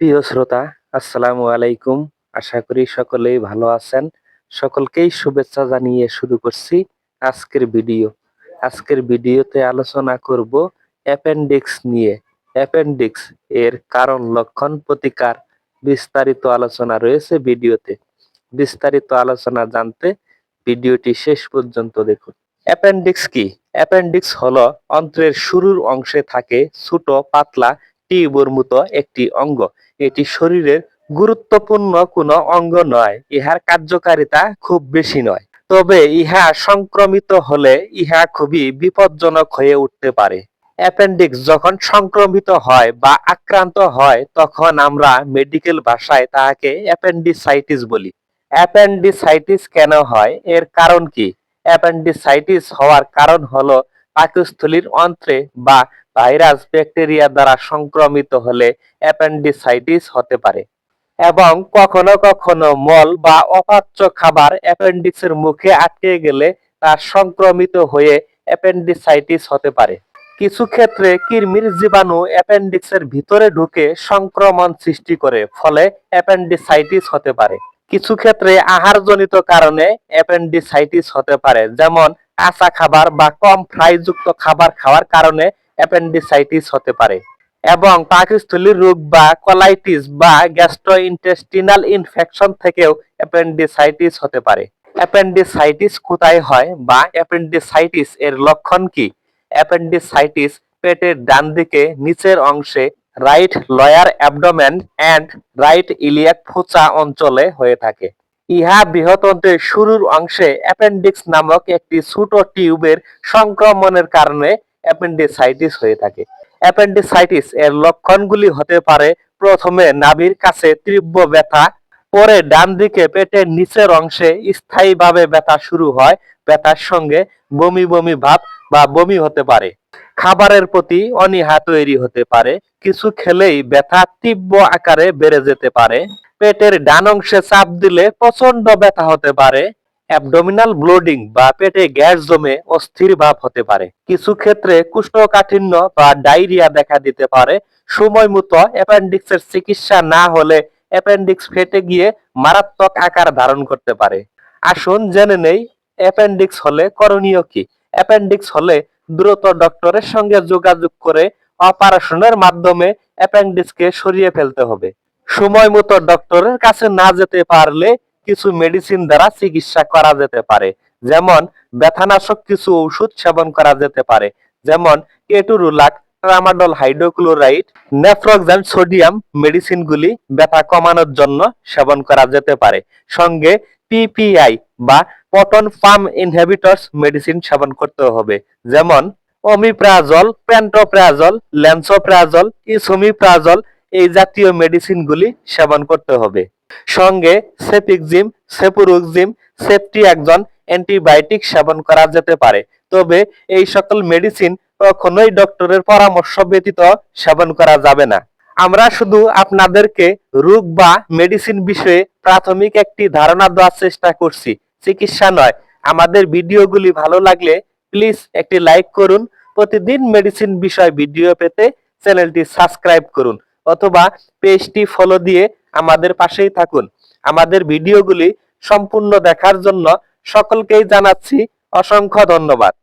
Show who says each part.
Speaker 1: প্রিয় শ্রোতা, আসসালামু আলাইকুম। আশা করি সকলেই ভালো আছেন। সকলকেই শুভেচ্ছা জানিয়ে শুরু করছি আজকের ভিডিও। আজকের ভিডিওতে আলোচনা করব অ্যাপেন্ডিক্স নিয়ে। অ্যাপেন্ডিক্স এর কারণ, লক্ষণ, প্রতিকার বিস্তারিত আলোচনা রয়েছে ভিডিওতে। বিস্তারিত আলোচনা জানতে ভিডিওটি শেষ পর্যন্ত দেখুন। অ্যাপেন্ডিক্স কি? অ্যাপেন্ডিক্স হলো অন্ত্রের শুরুর অংশে থাকে ছোট, পাতলা টিউবের মতো একটি অঙ্গ। এটি শরীরের গুরুত্বপূর্ণ কোনো অঙ্গ নয়। ইহার কার্যকারিতা খুব বেশি নয়। তবে ইহা সংক্রমিত হলে ইহা খুবই বিপজ্জনক হয়ে উঠতে পারে। অ্যাপেন্ডিক্স যখন সংক্রমিত হয় বা আক্রান্ত হয়, তখন আমরা মেডিকেল ভাষায় তাহাকে অ্যাপেন্ডিসাইটিস বলি। অ্যাপেন্ডিসাইটিস কেন হয়? এর কারণ কি? অ্যাপেন্ডিসাইটিস হওয়ার কারণ হলো পাকস্থলীর অন্ত্রে বা ভাইরাস ব্যাকটেরিয়া দ্বারা সংক্রমিত হলে অ্যাপেন্ডিসাইটিস হতে পারে এবং কখনো কখনো মল বা অপাচ্য খাবার অ্যাপেন্ডিক্সের মুখে আটকে গেলে তা সংক্রমিত হয়ে অ্যাপেন্ডিসাইটিস হতে পারে। কিছু ক্ষেত্রে কৃমির জীবাণু অ্যাপেন্ডিক্সের ভিতরে ঢুকে সংক্রমণ সৃষ্টি করে, ফলে অ্যাপেন্ডিসাইটিস হতে পারে। কিছু ক্ষেত্রে আহারজনিত কারণে অ্যাপেন্ডিসাইটিস হতে পারে, যেমন কাঁচা খাবার বা কম ফ্রাইযুক্ত খাবার খাওয়ার কারণে অ্যাপেন্ডিসাইটিস হতে পারে এবং পাকস্থলীর রোগ বা কলাইটিস বা গ্যাস্ট্রোইন্টেস্টিনাল ইনফেকশন থেকেও অ্যাপেন্ডিসাইটিস হতে পারে। অ্যাপেন্ডিসাইটিস কোথায় হয় বা অ্যাপেন্ডিসাইটিস এর লক্ষণ কি? অ্যাপেন্ডিসাইটিস পেটের ডান দিকে, নিচের অংশে right lower abdomen and right iliac fossa অঞ্চলে হয়ে থাকে। ইহা বৃহতন্ত্রের শুরুর অংশে অ্যাপেন্ডিক্স নামক একটি ছোট টিউবের সংক্রমণের কারণে অ্যাপেন্ডিসাইটিস হয়ে থাকে। অ্যাপেন্ডিসাইটিস এর লক্ষণগুলি হতে পারে, প্রথমে নাভির কাছে তীব্র ব্যথা, পরে ডান দিকে পেটের নিচের অংশে স্থায়ীভাবে ব্যথা শুরু হয়, ব্যথার সঙ্গে বমি বমি ভাব বা বমি হতে পারে। খাবারের প্রতি অনীহা তৈরি হতে পারে, কিছু খেলেই ব্যথা তীব্র আকারে বেড়ে যেতে পারে। পেটের ডান অংশে চাপ দিলে প্রচণ্ড ব্যথা হতে পারে। অ্যাবডোমিনাল ব্লোডিং বা পেটে গ্যাস জমে অস্থির ভাব হতে পারে। কিছু ক্ষেত্রে কুষ্ঠকাঠিন্য বা ডায়রিয়া দেখা দিতে পারে। সময় মতো অ্যাপেন্ডিক্সের চিকিৎসা না হলে অ্যাপেন্ডিক্স ফেটে গিয়ে মারাত্মক আকার ধারণ করতে পারে। আসুন জেনে নেই, অ্যাপেন্ডিক্স হলে করণীয় কি? অ্যাপেন্ডিক্স হলে দ্রুত ডক্টরের সঙ্গে যোগাযোগ করে অপারেশনের মাধ্যমে অ্যাপেন্ডিক্সকে সরিয়ে ফেলতে হবে। সময় মতো ডক্টরের কাছে না যেতে পারলে কিছু মেডিসিন দ্বারা চিকিৎসা করা যেতে পারে। যেমন ব্যথানাশক কিছু ঔষধ সেবন করা যেতে পারে। যেমন ketorolac tramadol hydrochloride naproxen sodium মেডিসিনগুলি ব্যথা কমানোর জন্য সেবন করা যেতে পারে। সঙ্গে পিপিআই বা পটন ফার্ম ইনহেবিটরস মেডিসিন সেবন করতে হবে। যেমন অমিপ্রাজল প্যান্টোপ্রাজল ল্যান্সোপ্রাজল ইসোমিপ্রাজল এই জাতীয় মেডিসিনগুলি সেবন করতে হবে। সঙ্গে সেপিকজিম সেপুরুকজিম সেফটি একজন অ্যান্টিবায়োটিক সেবন করা যেতে পারে। তবে এই সকল মেডিসিন কখনোই ডক্টরের পরামর্শ ব্যতীত সেবন করা যাবে না। আমরা শুধু আপনাদেরকে রোগ বা মেডিসিন বিষয়ে প্রাথমিক একটি ধারণা দেওয়ার চেষ্টা করছি, চিকিৎসা নয়। আমাদের ভিডিওগুলি ভালো লাগলে প্লিজ একটি লাইক করুন। প্রতিদিন মেডিসিন বিষয় ভিডিও পেতে চ্যানেলটি সাবস্ক্রাইব করুন। অথবা পেজটি ফলো দিয়ে আমাদের পাশেই থাকুন। আমাদের ভিডিওগুলি সম্পূর্ণ দেখার জন্য সকলকেই জানাচ্ছি অসংখ্য ধন্যবাদ।